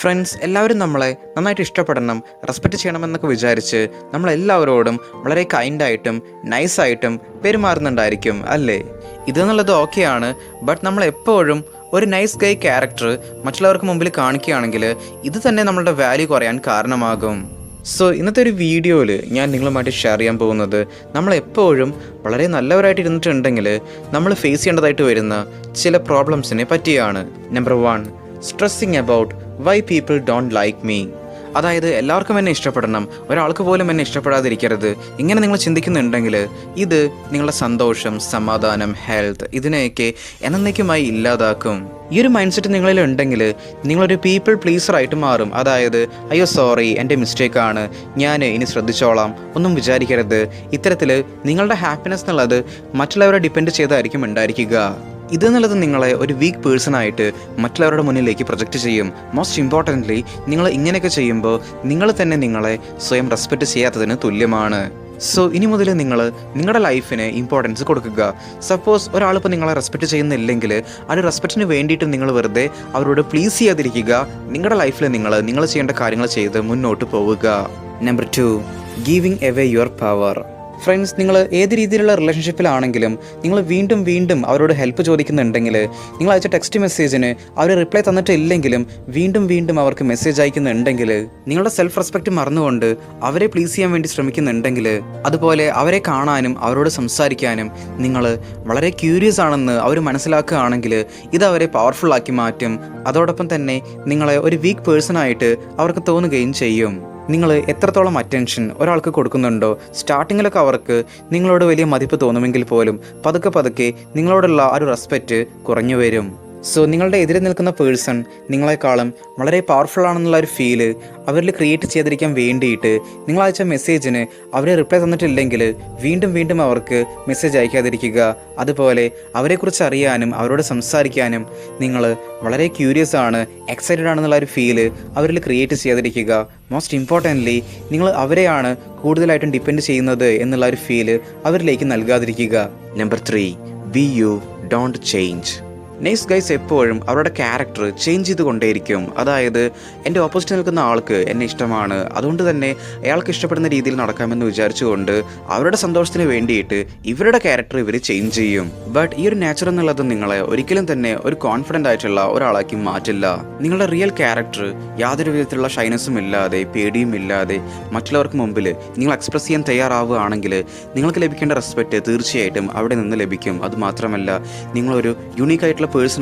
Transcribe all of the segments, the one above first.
Friends എല്ലാവരും നമ്മളെ നന്നായിട്ട് ഇഷ്ടപ്പെടണം റെസ്പെക്റ്റ് ചെയ്യണമെന്നൊക്കെ വിചാരിച്ച് നമ്മളെല്ലാവരോടും വളരെ കൈൻഡായിട്ടും നൈസായിട്ടും പെരുമാറുന്നുണ്ടായിരിക്കും അല്ലേ? ഇതെന്നുള്ളത് ഓക്കെയാണ് ബട്ട് നമ്മൾ എപ്പോഴും ഒരു നൈസ് ഗൈ ക്യാരക്ടർ മറ്റുള്ളവർക്ക് മുമ്പിൽ കാണിക്കുകയാണെങ്കിൽ ഇത് തന്നെ നമ്മളുടെ വാല്യൂ കുറയാൻ കാരണമാകും. സോ ഇന്നത്തെ ഒരു വീഡിയോയിൽ ഞാൻ നിങ്ങളുമായിട്ട് ഷെയർ ചെയ്യാൻ പോകുന്നത് നമ്മൾ എപ്പോഴും വളരെ നല്ലവരായിട്ട് ഇരുന്നിട്ടുണ്ടെങ്കിൽ നമ്മൾ ഫേസ് ചെയ്യേണ്ടതായിട്ട് വരുന്ന ചില പ്രോബ്ലംസിനെ പറ്റിയാണ്. Number one stressing about why people don't like me അതായത് എല്ലാവർക്കും എന്നെ ഇഷ്ടപ്പെടണം. ഒരാൾക്ക് പോലും എന്നെ ഇഷ്ടപ്പെടാതിരിക്കരുത്. ഇങ്ങനെ നിങ്ങൾ ചിന്തിക്കുന്നുണ്ടെങ്കിൽ ഇത് നിങ്ങളുടെ സന്തോഷം സമാധാനം ഹെൽത്ത് ഇതിനെയൊക്കെ എന്നേക്കുമായി ഇല്ലാതാക്കും. ഈ ഒരു മൈൻഡ് സെറ്റ് നിങ്ങളിൽ ഉണ്ടെങ്കിൽ നിങ്ങളൊരു പീപ്പിൾ പ്ലീസർ ആയിട്ട് മാറും. അതായത് അയ്യോ സോറി എന്റെ മിസ്റ്റേക്കാണ് ഞാൻ ഇനി ശ്രദ്ധിച്ചോളാം. ഒന്നും വിചാരിക്കരുത്. ഇത്തരത്തിൽ നിങ്ങളുടെ ഹാപ്പിനെസ് എന്നുള്ളത് മറ്റുള്ളവരെ ഡിപ്പെൻഡ് ചെയ്തായിരിക്കും ഉണ്ടായിരിക്കുക. ഇതെന്നുള്ളത് നിങ്ങളെ ഒരു വീക്ക് പേഴ്സൺ ആയിട്ട് മറ്റുള്ളവരുടെ മുന്നിലേക്ക് പ്രൊജക്റ്റ് ചെയ്യും. മോസ്റ്റ് ഇമ്പോർട്ടന്റ്ലി നിങ്ങൾ ഇങ്ങനെയൊക്കെ ചെയ്യുമ്പോൾ നിങ്ങൾ തന്നെ നിങ്ങളെ സ്വയം റെസ്പെക്ട് ചെയ്യാത്തതിന് തുല്യമാണ്. സോ ഇനി മുതൽ നിങ്ങൾ നിങ്ങളുടെ ലൈഫിന് ഇമ്പോർട്ടൻസ് കൊടുക്കുക. സപ്പോസ് ഒരാളിപ്പോൾ നിങ്ങളെ റെസ്പെക്ട് ചെയ്യുന്നില്ലെങ്കിൽ ആ ഒരു റെസ്പെക്റ്റിന് വേണ്ടിയിട്ട് നിങ്ങൾ വെറുതെ അവരോട് പ്ലീസ് ചെയ്യാതിരിക്കുക. നിങ്ങളുടെ ലൈഫിൽ നിങ്ങൾ നിങ്ങൾ ചെയ്യേണ്ട കാര്യങ്ങൾ ചെയ്ത് മുന്നോട്ട് പോവുക. Number two giving away your power friends നിങ്ങൾ ഏത് രീതിയിലുള്ള റിലേഷൻഷിപ്പിലാണെങ്കിലും നിങ്ങൾ വീണ്ടും വീണ്ടും അവരോട് ഹെൽപ്പ് ചോദിക്കുന്നുണ്ടെങ്കിൽ നിങ്ങൾ അയച്ച ടെക്സ്റ്റ് മെസ്സേജിന് അവർ റിപ്ലൈ തന്നിട്ടില്ലെങ്കിലും വീണ്ടും വീണ്ടും അവർക്ക് മെസ്സേജ് അയക്കുന്നുണ്ടെങ്കിൽ നിങ്ങളുടെ സെൽഫ് റെസ്പെക്റ്റ് മറന്നുകൊണ്ട് അവരെ പ്ലീസ് ചെയ്യാൻ വേണ്ടി ശ്രമിക്കുന്നുണ്ടെങ്കിൽ അതുപോലെ അവരെ കാണാനും അവരോട് സംസാരിക്കാനും നിങ്ങൾ വളരെ ക്യൂരിയസ് ആണെന്ന് അവർ മനസ്സിലാക്കുകയാണെങ്കിൽ ഇത് അവരെ പവർഫുൾ ആക്കി മാറ്റും. അതോടൊപ്പം തന്നെ നിങ്ങളെ ഒരു വീക്ക് പേഴ്സൺ ആയിട്ട് അവർക്ക് തോന്നുകയും ചെയ്യും. നിങ്ങൾ എത്രത്തോളം അറ്റൻഷൻ ഒരാൾക്ക് കൊടുക്കുന്നുണ്ടോ സ്റ്റാർട്ടിങ്ങിലൊക്കെ അവർക്ക് നിങ്ങളോട് വലിയ മതിപ്പ് തോന്നുമെങ്കിൽ പോലും പതുക്കെ പതുക്കെ നിങ്ങളോടുള്ള ആ ഒരു റെസ്പെക്റ്റ് കുറഞ്ഞു വരും. സോ നിങ്ങളുടെ എതിരെ നിൽക്കുന്ന പേഴ്സൺ നിങ്ങളെക്കാളും വളരെ പവർഫുൾ ആണെന്നുള്ള ഒരു ഫീൽ അവരിൽ ക്രിയേറ്റ് ചെയ്തിരിക്കാൻ വേണ്ടിയിട്ട് നിങ്ങൾ അയച്ച മെസ്സേജിന് അവരെ റിപ്ലൈ തന്നിട്ടില്ലെങ്കിൽ വീണ്ടും വീണ്ടും അവർക്ക് മെസ്സേജ് അയക്കാതിരിക്കുക. അതുപോലെ അവരെക്കുറിച്ച് അറിയാനും അവരോട് സംസാരിക്കാനും നിങ്ങൾ വളരെ ക്യൂരിയസ് ആണ് എക്സൈറ്റഡ് ആണെന്നുള്ള ഒരു ഫീൽ അവരിൽ ക്രിയേറ്റ് ചെയ്യാതിരിക്കുക മോസ്റ്റ് ഇമ്പോർട്ടന്റ്ലി നിങ്ങൾ അവരെയാണ് കൂടുതലായിട്ടും ഡിപ്പെൻഡ് ചെയ്യുന്നത് എന്നുള്ള ഒരു ഫീൽ അവരിലേക്ക് നൽകാതിരിക്കുക. Number three be you don't change nice guys എപ്പോഴും അവരുടെ ക്യാരക്ടർ ചേഞ്ച് ചെയ്തുകൊണ്ടേയിരിക്കും. അതായത് എന്റെ ഓപ്പോസിറ്റ് നിൽക്കുന്ന ആൾക്ക് എന്നെ ഇഷ്ടമാണ്. അതുകൊണ്ട് തന്നെ അയാൾക്ക് ഇഷ്ടപ്പെടുന്ന രീതിയിൽ നടക്കാമെന്ന് വിചാരിച്ചുകൊണ്ട് അവരുടെ സന്തോഷത്തിന് വേണ്ടിയിട്ട് ഇവരുടെ ക്യാരക്ടർ ഇവർ ചേഞ്ച് ചെയ്യും. ബട്ട് ഈ ഒരു നേച്ചർ എന്നുള്ളത് നിങ്ങളെ ഒരിക്കലും തന്നെ ഒരു കോൺഫിഡന്റ് ആയിട്ടുള്ള ഒരാളാക്കി മാറ്റില്ല. നിങ്ങളുടെ റിയൽ ക്യാരക്ടർ യാതൊരു വിധത്തിലുള്ള ഷൈനസും ഇല്ലാതെ പേടിയും ഇല്ലാതെ മറ്റുള്ളവർക്ക് മുമ്പിൽ നിങ്ങൾ എക്സ്പ്രസ് ചെയ്യാൻ തയ്യാറാവുകയാണെങ്കിൽ നിങ്ങൾക്ക് ലഭിക്കേണ്ട റെസ്പെക്റ്റ് തീർച്ചയായിട്ടും അവിടെ നിന്ന് ലഭിക്കും. അതുമാത്രമല്ല നിങ്ങളൊരു യുണീക്ക്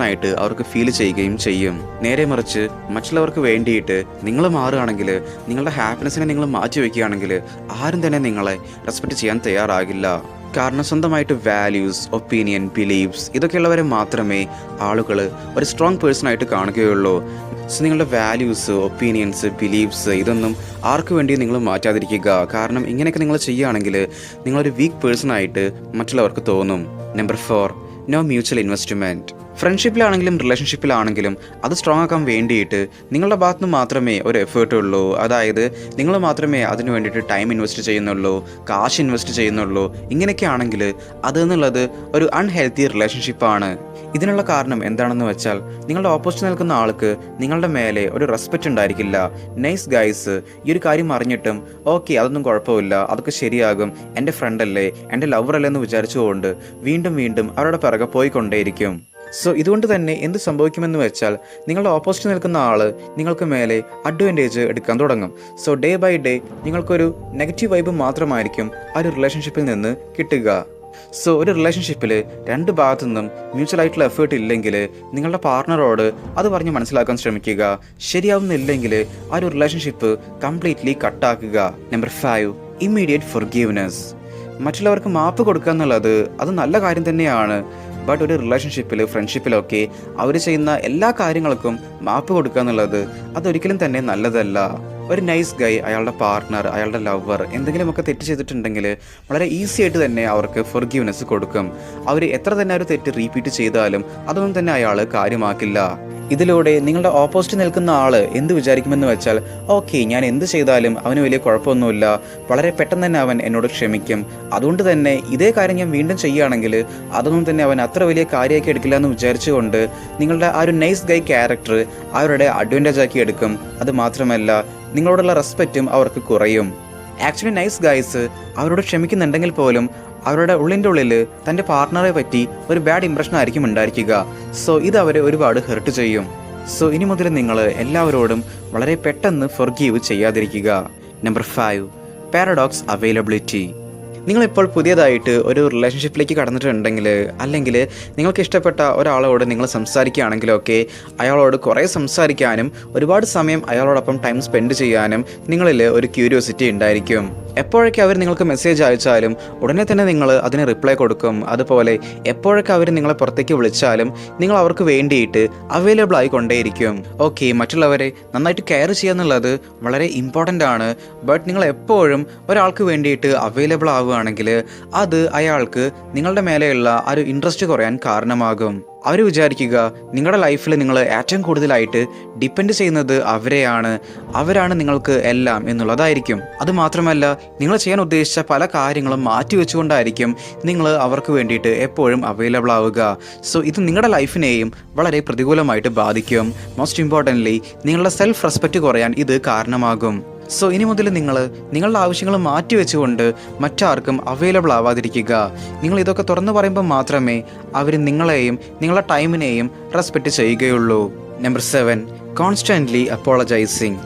ആയിട്ട് അവർക്ക് ഫീൽ ചെയ്യുകയും ചെയ്യും. നേരെ മറിച്ച് മറ്റുള്ളവർക്ക് വേണ്ടിയിട്ട് നിങ്ങൾ മാറുകയാണെങ്കിൽ നിങ്ങളുടെ ഹാപ്പിനെസ്സിനെ നിങ്ങൾ മാറ്റി വയ്ക്കുകയാണെങ്കിൽ ആരും തന്നെ നിങ്ങളെ റെസ്പെക്ട് ചെയ്യാൻ തയ്യാറാകില്ല. കാരണം സ്വന്തമായിട്ട് വാല്യൂസ് ഒപ്പീനിയൻ ബിലീവ്സ് ഇതൊക്കെയുള്ളവരെ മാത്രമേ ആളുകൾ ഒരു സ്ട്രോങ് പേഴ്സൺ ആയിട്ട് കാണുകയുള്ളൂ. സോ നിങ്ങളുടെ വാല്യൂസ് ഒപ്പീനിയൻസ് ബിലീവ്സ് ഇതൊന്നും ആർക്ക് വേണ്ടി നിങ്ങൾ മാറ്റാതിരിക്കുക. കാരണം ഇങ്ങനെയൊക്കെ നിങ്ങൾ ചെയ്യുകയാണെങ്കിൽ നിങ്ങളൊരു വീക്ക് പേഴ്സൺ ആയിട്ട് മറ്റുള്ളവർക്ക് തോന്നും. Number four no mutual investment ഫ്രണ്ട്ഷിപ്പിലാണെങ്കിലും റിലേഷൻഷിപ്പിലാണെങ്കിലും അത് സ്ട്രോങ് ആക്കാൻ വേണ്ടിയിട്ട് നിങ്ങളുടെ ഭാഗത്ത് നിന്ന് മാത്രമേ ഒരു എഫേർട്ട് ഉള്ളൂ. അതായത് നിങ്ങൾ മാത്രമേ അതിന് വേണ്ടിയിട്ട് ടൈം ഇൻവെസ്റ്റ് ചെയ്യുന്നുള്ളൂ കാശ് ഇൻവെസ്റ്റ് ചെയ്യുന്നുള്ളൂ. ഇങ്ങനെയൊക്കെ ആണെങ്കിൽ അത് എന്നുള്ളത് ഒരു അൺഹെൽത്തി റിലേഷൻഷിപ്പാണ് ഇതിനുള്ള കാരണം എന്താണെന്ന് വെച്ചാൽ നിങ്ങളുടെ ഓപ്പോസിറ്റ് നിൽക്കുന്ന ആൾക്ക് നിങ്ങളുടെ മേലെ ഒരു റെസ്പെക്റ്റ് ഉണ്ടായിരിക്കില്ല. നൈസ് ഗൈസ് ഈ ഒരു കാര്യം അറിഞ്ഞിട്ടും ഓക്കെ അതൊന്നും കുഴപ്പമില്ല. അതൊക്കെ ശരിയാകും. എന്റെ ഫ്രണ്ടല്ലേ എന്റെ ലവറല്ലേ എന്ന് വിചാരിച്ചുകൊണ്ട് വീണ്ടും വീണ്ടും അവരുടെ പിറകെ പോയിക്കൊണ്ടേയിരിക്കും. സോ ഇതുകൊണ്ട് തന്നെ എന്ത് സംഭവിക്കുമെന്ന് വെച്ചാൽ നിങ്ങളുടെ ഓപ്പോസിറ്റ് നിൽക്കുന്ന ആൾ നിങ്ങൾക്ക് മേലെ അഡ്വാന്റേജ് എടുക്കാൻ തുടങ്ങും. സോ ഡേ ബൈ ഡേ നിങ്ങൾക്കൊരു നെഗറ്റീവ് വൈബ് മാത്രമായിരിക്കും ആ ഒരു റിലേഷൻഷിപ്പിൽ നിന്ന് കിട്ടുക. സോ ഒരു റിലേഷൻഷിപ്പിൽ രണ്ട് ഭാഗത്തു നിന്നും മ്യൂച്വൽ ആയിട്ടുള്ള എഫേർട്ട് ഇല്ലെങ്കിൽ നിങ്ങളുടെ പാർട്ണറോട് അത് പറഞ്ഞ് മനസ്സിലാക്കാൻ ശ്രമിക്കുക. ശരിയാവുന്നില്ലെങ്കിൽ ആ ഒരു റിലേഷൻഷിപ്പ് കംപ്ലീറ്റ്ലി കട്ടാക്കുക നമ്പർ ഫൈവ് ഇമ്മീഡിയറ്റ് ഫൊർഗീവ്നെസ് മറ്റുള്ളവർക്ക് മാപ്പ് കൊടുക്കുക എന്നുള്ളത് അത് നല്ല കാര്യം തന്നെയാണ്. ബട്ട് ഒരു റിലേഷൻഷിപ്പിൽ ഫ്രണ്ട്ഷിപ്പിലൊക്കെ അവർ ചെയ്യുന്ന എല്ലാ കാര്യങ്ങൾക്കും മാപ്പ് കൊടുക്കുക എന്നുള്ളത് അതൊരിക്കലും തന്നെ നല്ലതല്ല. ഒരു നൈസ് ഗൈ അയാളുടെ പാർട്ട്ണർ അയാളുടെ ലവർ എന്തെങ്കിലുമൊക്കെ തെറ്റ് ചെയ്തിട്ടുണ്ടെങ്കിൽ വളരെ ഈസി ആയിട്ട് തന്നെ അവർക്ക് ഫൊർഗീവ്നെസ് കൊടുക്കും. അവർ എത്ര തന്നെ ഒരു തെറ്റ് റീപ്പീറ്റ് ചെയ്താലും അതൊന്നും തന്നെ അയാൾ കാര്യമാക്കില്ല. ഇതിലൂടെ നിങ്ങളുടെ ഓപ്പോസിറ്റ് നിൽക്കുന്ന ആൾ എന്ത് വിചാരിക്കുമെന്ന് വെച്ചാൽ ഓക്കെ ഞാൻ എന്ത് ചെയ്താലും അവന് വലിയ കുഴപ്പമൊന്നുമില്ല. വളരെ പെട്ടെന്ന് തന്നെ അവൻ എന്നോട് ക്ഷമിക്കും. അതുകൊണ്ട് തന്നെ ഇതേ കാര്യം ഞാൻ വീണ്ടും ചെയ്യുകയാണെങ്കിൽ അതൊന്നും തന്നെ അവൻ അത്ര വലിയ കാര്യമാക്കി എടുക്കില്ല എന്ന് വിചാരിച്ചുകൊണ്ട് നിങ്ങളുടെ ആ ഒരു നൈസ് ഗൈ ക്യാരക്ടർ അവരുടെ അഡ്വാന്റേജ് ആക്കി എടുക്കും. അത് മാത്രമല്ല നിങ്ങളോടുള്ള റെസ്പെക്റ്റും അവർക്ക് കുറയും. ആക്ച്വലി നൈസ് ഗൈസ് അവരോട് ക്ഷമിക്കുന്നുണ്ടെങ്കിൽ പോലും അവരുടെ ഉള്ളിന്റെ ഉള്ളിൽ തന്റെ പാർട്ട്ണറെ പറ്റി ഒരു ബാഡ് ഇംപ്രഷൻ ആയിരിക്കും ഉണ്ടായിരിക്കുക. സോ ഇത് അവരെ ഒരുപാട് ഹെർട്ട് ചെയ്യും. സോ ഇനി മുതൽ നിങ്ങൾ എല്ലാവരോടും വളരെ പെട്ടെന്ന് ഫൊർഗീവ് ചെയ്യാതിരിക്കുക. നമ്പർ ഫൈവ് പാരഡോക്സ് അവൈലബിലിറ്റി നിങ്ങളിപ്പോൾ പുതിയതായിട്ട് ഒരു റിലേഷൻഷിപ്പിലേക്ക് കടന്നിട്ടുണ്ടെങ്കിൽ അല്ലെങ്കിൽ നിങ്ങൾക്ക് ഇഷ്ടപ്പെട്ട ഒരാളോട് നിങ്ങൾ സംസാരിക്കുകയാണെങ്കിലൊക്കെ അയാളോട് കുറേ സംസാരിക്കാനും ഒരുപാട് സമയം അയാളോടൊപ്പം ടൈം സ്പെൻഡ് ചെയ്യാനും നിങ്ങളിൽ ഒരു ക്യൂരിയോസിറ്റി ഉണ്ടായിരിക്കും. എപ്പോഴൊക്കെ അവർ നിങ്ങൾക്ക് മെസ്സേജ് അയച്ചാലും ഉടനെ തന്നെ നിങ്ങൾ അതിന് റിപ്ലൈ കൊടുക്കും. അതുപോലെ എപ്പോഴൊക്കെ അവർ നിങ്ങളെ പുറത്തേക്ക് വിളിച്ചാലും നിങ്ങൾ അവർക്ക് വേണ്ടിയിട്ട് അവൈലബിൾ ആയിക്കൊണ്ടേയിരിക്കും. ഓക്കെ മറ്റുള്ളവരെ നന്നായിട്ട് കെയർ ചെയ്യുക എന്നുള്ളത് വളരെ ഇമ്പോർട്ടന്റ് ആണ്. ബട്ട് നിങ്ങൾ എപ്പോഴും ഒരാൾക്ക് വേണ്ടിയിട്ട് അവൈലബിൾ ആവുകയാണെങ്കിൽ അത് അയാൾക്ക് നിങ്ങളുടെ മേലെയുള്ള ആ ഒരു ഇൻട്രസ്റ്റ് കുറയാൻ കാരണമാകും. അവർ വിചാരിക്കുക നിങ്ങളുടെ ലൈഫിൽ നിങ്ങൾ ഏറ്റവും കൂടുതലായിട്ട് ഡിപ്പെൻഡ് ചെയ്യുന്നത് അവരെയാണ്. അവരാണ് നിങ്ങൾക്ക് എല്ലാം എന്നുള്ളതായിരിക്കും. അത് മാത്രമല്ല നിങ്ങൾ ചെയ്യാൻ ഉദ്ദേശിച്ച പല കാര്യങ്ങളും മാറ്റിവെച്ചുകൊണ്ടായിരിക്കും നിങ്ങൾ അവർക്ക് വേണ്ടിയിട്ട് എപ്പോഴും അവൈലബിൾ ആവുക. സോ ഇത് നിങ്ങളുടെ ലൈഫിനെയും വളരെ പ്രതികൂലമായിട്ട് ബാധിക്കും. മോസ്റ്റ് ഇമ്പോർട്ടന്റ്ലി നിങ്ങളുടെ സെൽഫ് റെസ്പെക്റ്റ് കുറയാൻ ഇത് കാരണമാകും. സോ ഇനി മുതൽ നിങ്ങൾ നിങ്ങളുടെ ആവശ്യങ്ങൾ മാറ്റിവെച്ചുകൊണ്ട് മറ്റാർക്കും അവൈലബിൾ ആവാതിരിക്കുക. നിങ്ങൾ ഇതൊക്കെ തുറന്നു പറയുമ്പോൾ മാത്രമേ അവർ നിങ്ങളെയും നിങ്ങളുടെ ടൈമിനെയും റെസ്പെക്റ്റ് ചെയ്യുകയുള്ളൂ. നമ്പർ സെവൻ കോൺസ്റ്റന്റ്ലി അപ്പോളജൈസിങ്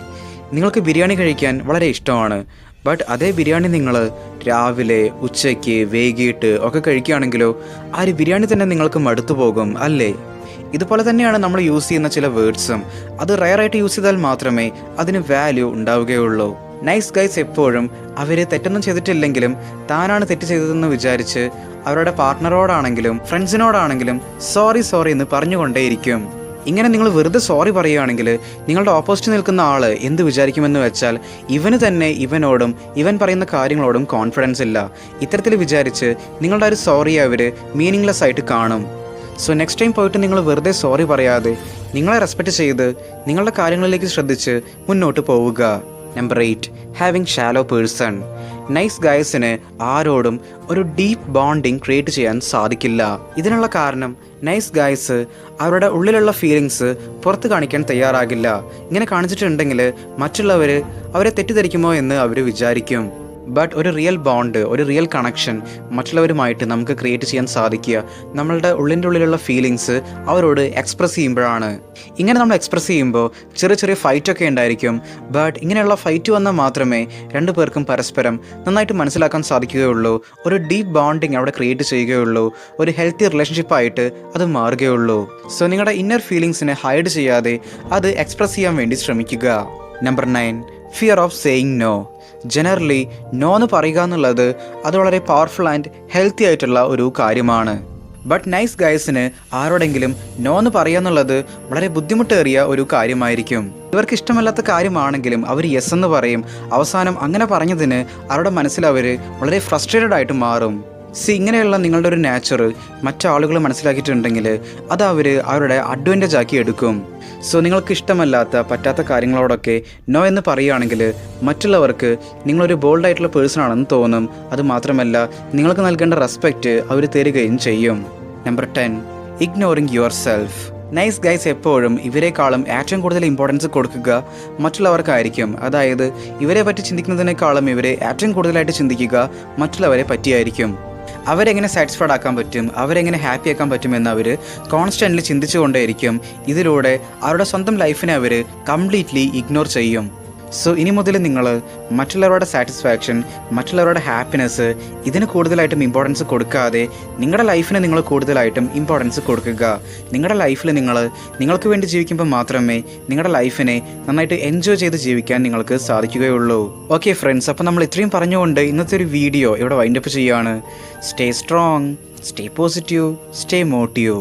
നിങ്ങൾക്ക് ബിരിയാണി കഴിക്കാൻ വളരെ ഇഷ്ടമാണ്. ബട്ട് അതേ ബിരിയാണി നിങ്ങൾ രാവിലെ ഉച്ചയ്ക്ക് വൈകിട്ട് ഒക്കെ കഴിക്കുകയാണെങ്കിലോ ആ ഒരു ബിരിയാണി തന്നെ നിങ്ങൾക്ക് മടുത്തു പോകും അല്ലേ? ഇതുപോലെ തന്നെയാണ് നമ്മൾ യൂസ് ചെയ്യുന്ന ചില വേർഡ്സും അത് റയറായിട്ട് യൂസ് ചെയ്താൽ മാത്രമേ അതിന് വാല്യൂ ഉണ്ടാവുകയുള്ളൂ. നൈസ് ഗൈസ് എപ്പോഴും അവരെ തെറ്റൊന്നും ചെയ്തിട്ടില്ലെങ്കിലും താനാണ് തെറ്റ് ചെയ്തതെന്ന് വിചാരിച്ച് അവരുടെ പാർട്ട്ണറോടാണെങ്കിലും ഫ്രണ്ട്സിനോടാണെങ്കിലും സോറി സോറി എന്ന് പറഞ്ഞുകൊണ്ടേയിരിക്കും. ഇങ്ങനെ നിങ്ങൾ വെറുതെ സോറി പറയുകയാണെങ്കിൽ നിങ്ങളുടെ ഓപ്പോസിറ്റ് നിൽക്കുന്ന ആൾ എന്ത് വിചാരിക്കുമെന്ന് വെച്ചാൽ ഇവന് തന്നെ ഇവനോടും ഇവൻ പറയുന്ന കാര്യങ്ങളോടും കോൺഫിഡൻസ് ഇല്ല. ഇത്തരത്തിൽ വിചാരിച്ച് നിങ്ങളുടെ ഒരു സോറി അവർ മീനിങ്ലെസ് ആയിട്ട് കാണും. സോ നെക്സ്റ്റ് ടൈം പോയിട്ട് നിങ്ങൾ വെറുതെ സോറി പറയാതെ നിങ്ങളെ റെസ്പെക്റ്റ് ചെയ്ത് നിങ്ങളുടെ കാര്യങ്ങളിലേക്ക് ശ്രദ്ധിച്ച് മുന്നോട്ട് പോവുക. Number eight having shallow person nice ഗൈസിന് ആരോടും ഒരു ഡീപ്പ് ബോണ്ടിങ് ക്രിയേറ്റ് ചെയ്യാൻ സാധിക്കില്ല. ഇതിനുള്ള കാരണം നൈസ് ഗൈസ് അവരുടെ ഉള്ളിലുള്ള ഫീലിങ്സ് പുറത്ത് കാണിക്കാൻ തയ്യാറാകില്ല. ഇങ്ങനെ കാണിച്ചിട്ടുണ്ടെങ്കിൽ മറ്റുള്ളവർ അവരെ തെറ്റിദ്ധരിക്കുമോ എന്ന് അവർ വിചാരിക്കും. ബട്ട് ഒരു റിയൽ ബോണ്ട് ഒരു റിയൽ കണക്ഷൻ മറ്റുള്ളവരുമായിട്ട് നമുക്ക് ക്രിയേറ്റ് ചെയ്യാൻ സാധിക്കുക. നമ്മളുടെ ഉള്ളിന്റെ ഉള്ളിലുള്ള ഫീലിങ്സ് അവരോട് എക്സ്പ്രസ് ചെയ്യുമ്പോഴാണ്. ഇങ്ങനെ നമ്മൾ എക്സ്പ്രസ് ചെയ്യുമ്പോൾ ചെറിയ ചെറിയ ഫൈറ്റൊക്കെ ഉണ്ടായിരിക്കും. ബട്ട് ഇങ്ങനെയുള്ള ഫൈറ്റ് വന്നാൽ മാത്രമേ രണ്ടു പേർക്കും പരസ്പരം നന്നായിട്ട് മനസ്സിലാക്കാൻ സാധിക്കുകയുള്ളൂ. ഒരു ഡീപ്പ് ബോണ്ടിങ് അവിടെ ക്രിയേറ്റ് ചെയ്യുകയുള്ളൂ. ഒരു ഹെൽത്തി റിലേഷൻഷിപ്പായിട്ട് അത് മാറുകയുള്ളൂ. സോ നിങ്ങളുടെ ഇന്നർ ഫീലിങ്സിനെ ഹൈഡ് ചെയ്യാതെ അത് എക്സ്പ്രസ് ചെയ്യാൻ വേണ്ടി ശ്രമിക്കുക. Number nine fear of saying no generally no എന്ന് പറയുക എന്നുള്ളത് അത് വളരെ പവർഫുൾ ആൻഡ് ഹെൽത്തി ആയിട്ടുള്ള ഒരു കാര്യമാണ്. ബട്ട് നൈസ് ഗൈസിന് ആരോടെങ്കിലും നോ എന്ന് പറയുക എന്നുള്ളത് വളരെ ബുദ്ധിമുട്ടേറിയ ഒരു കാര്യമായിരിക്കും. ഇവർക്ക് ഇഷ്ടമല്ലാത്ത കാര്യമാണെങ്കിലും അവർ യെസ് എന്ന് പറയും. അവസാനം അങ്ങനെ പറഞ്ഞതിന് അവരുടെ മനസ്സിൽ അവർ വളരെ ഫ്രസ്ട്രേറ്റഡ് ആയിട്ട് മാറും. സി ഇങ്ങനെയുള്ള നിങ്ങളുടെ ഒരു നാച്ചർ മറ്റാളുകൾ മനസ്സിലാക്കിയിട്ടുണ്ടെങ്കിൽ അത് അവർ അവരുടെ അഡ്വാന്റേജ് ആക്കി എടുക്കും. സോ നിങ്ങൾക്ക് ഇഷ്ടമല്ലാത്ത പറ്റാത്ത കാര്യങ്ങളോടൊക്കെ നോ എന്ന് പറയുകയാണെങ്കിൽ മറ്റുള്ളവർക്ക് നിങ്ങളൊരു ബോൾഡ് ആയിട്ടുള്ള പേഴ്സൺ ആണെന്ന് തോന്നും. അത് മാത്രമല്ല നിങ്ങൾക്ക് നൽകേണ്ട റെസ്പെക്റ്റ് അവർ തരികയും ചെയ്യും. Number ten ignoring yourself nice guys എപ്പോഴും ഇവരെക്കാളും ഏറ്റവും കൂടുതൽ ഇമ്പോർട്ടൻസ് കൊടുക്കുക മറ്റുള്ളവർക്കായിരിക്കും. അതായത് ഇവരെ പറ്റി ചിന്തിക്കുന്നതിനേക്കാളും ഇവരെ ഏറ്റവും കൂടുതലായിട്ട് ചിന്തിക്കുക മറ്റുള്ളവരെ പറ്റിയായിരിക്കും. അവരെങ്ങനെ സാറ്റിസ്ഫൈഡ് ആക്കാൻ പറ്റും? അവരെങ്ങനെ ഹാപ്പി ആക്കാൻ പറ്റും എന്ന് അവർ കോൺസ്റ്റന്റ്ലി ചിന്തിച്ചുകൊണ്ടേയിരിക്കും. ഇതിലൂടെ അവരുടെ സ്വന്തം ലൈഫിനെ അവർ കംപ്ലീറ്റ്ലി ഇഗ്നോർ ചെയ്യും. സോ ഇനി മുതൽ നിങ്ങൾ മറ്റുള്ളവരുടെ സാറ്റിസ്ഫാക്ഷൻ മറ്റുള്ളവരുടെ ഹാപ്പിനെസ് ഇതിന് കൂടുതലായിട്ടും ഇമ്പോർട്ടൻസ് കൊടുക്കാതെ നിങ്ങളുടെ ലൈഫിന് നിങ്ങൾ കൂടുതലായിട്ടും ഇമ്പോർട്ടൻസ് കൊടുക്കുക. നിങ്ങളുടെ ലൈഫിൽ നിങ്ങൾ നിങ്ങൾക്ക് വേണ്ടി ജീവിക്കുമ്പോൾ മാത്രമേ നിങ്ങളുടെ ലൈഫിനെ നന്നായിട്ട് എൻജോയ് ചെയ്ത് ജീവിക്കാൻ നിങ്ങൾക്ക് സാധിക്കുകയുള്ളൂ. ഓക്കെ ഫ്രണ്ട്സ് അപ്പോൾ നമ്മൾ ഇത്രയും പറഞ്ഞുകൊണ്ട് ഇന്നത്തെ ഒരു വീഡിയോ ഇവിടെ വൈൻഡപ്പ് ചെയ്യുകയാണ്. Stay strong stay positive stay motive